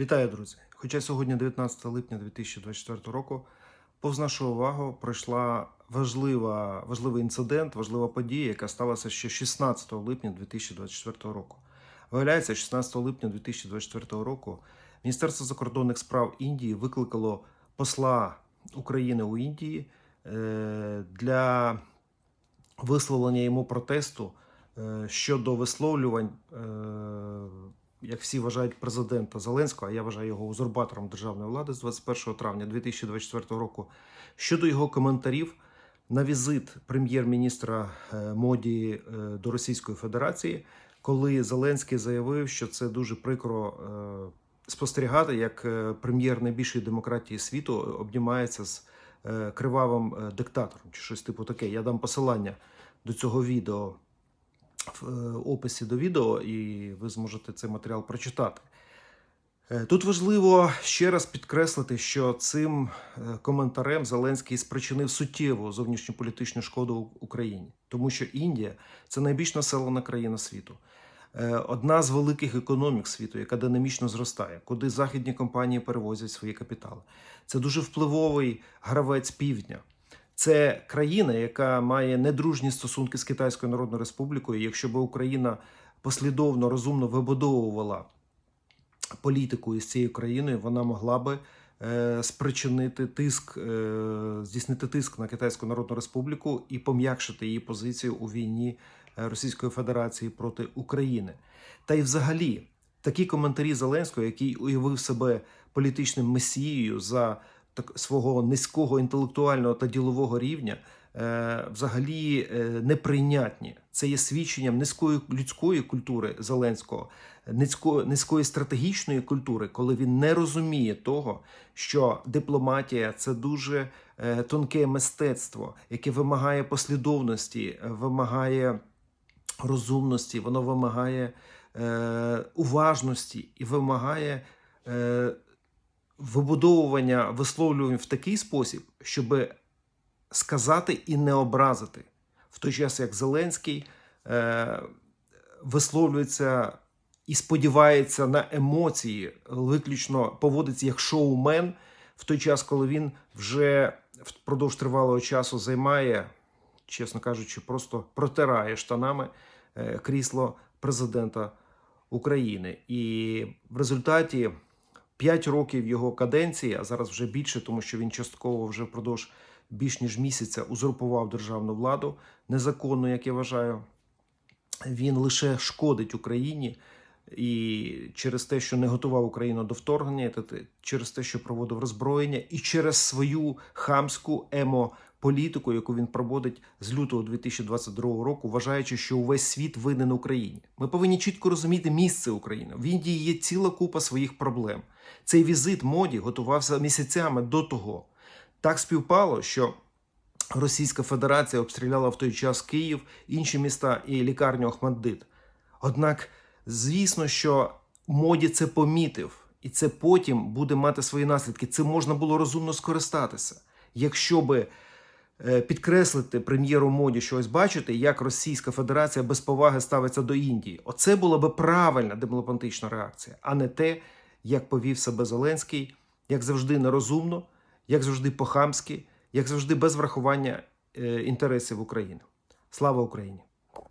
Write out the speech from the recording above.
Вітаю, друзі! Хоча сьогодні 19 липня 2024 року, повз нашу увагу пройшла важлива, важливий інцидент, важлива подія, яка сталася ще 16 липня 2024 року. Виявляється, 16 липня 2024 року Міністерство закордонних справ Індії викликало посла України у Індії е, для висловлення йому протесту е, щодо висловлювань, е, як всі вважають, президента Зеленського, а я вважаю його узурпатором державної влади з 21 травня 2024 року, щодо його коментарів на візит прем'єр-міністра е, Моді е, до Російської Федерації, коли Зеленський заявив, що це дуже прикро е, спостерігати, як прем'єр найбільшої демократії світу обнімається з кривавим диктатором чи щось типу таке. Я дам посилання до цього відео в е, описі до відео, і ви зможете цей матеріал прочитати. Е, Тут важливо ще раз підкреслити, що цим е, коментарем Зеленський спричинив суттєву зовнішньополітичну шкоду Україні, тому що Індія це найбільш населена країна світу, одна з великих економік світу, яка динамічно зростає, куди західні компанії перевозять свої капітали. Це дуже впливовий гравець півдня. Це країна, яка має недружні стосунки з Китайською Народною Республікою. Якщо б Україна послідовно розумно вибудовувала політику із цією країною, вона могла би е, спричинити тиск, е, здійснити тиск на Китайську Народну Республіку і пом'якшити її позицію у війні е, Російської Федерації проти України. Та й взагалі такі коментарі Зеленського, який уявив себе політичним месією за так свого низького інтелектуального та ділового рівня, е, взагалі е, неприйнятні. Це є свідченням низької людської культури Зеленського, низької, низької стратегічної культури, коли він не розуміє того, що дипломатія це дуже е, тонке мистецтво, яке вимагає послідовності, вимагає розумності, воно вимагає е, уважності і вимагає. Е, вибудовування висловлювань в такий спосіб, щоб сказати і не образити, в той час як Зеленський е, висловлюється і сподівається на емоції, виключно поводиться як шоумен, в той час, коли він вже впродовж тривалого часу займає, чесно кажучи, просто протирає штанами е, крісло президента України. І в результаті. П'ять років його каденції, а зараз вже більше, тому що він частково вже впродовж більш ніж місяця узурпував державну владу незаконно, як я вважаю. Він лише шкодить Україні і через те, що не готував Україну до вторгнення, через те, що проводив роззброєння, і через свою хамську емо-політику, яку він проводить з лютого 2022 року, вважаючи, що увесь світ винен Україні. Ми повинні чітко розуміти місце України. В Індії є ціла купа своїх проблем. Цей візит моді готувався місяцями до того. Так співпало, що Російська Федерація обстріляла в той час Київ, інші міста і лікарню Охмаддит. Однак, звісно, що моді це помітив, і це потім буде мати свої наслідки. Це можна було розумно скористатися. Якщо би підкреслити прем'єру моді, що ось бачите, як Російська Федерація без поваги ставиться до Індії. Оце була би правильна дипломатична реакція, а не те, як повів себе Зеленський, як завжди нерозумно, як завжди по-хамськи, як завжди без врахування е, інтересів України. Слава Україні!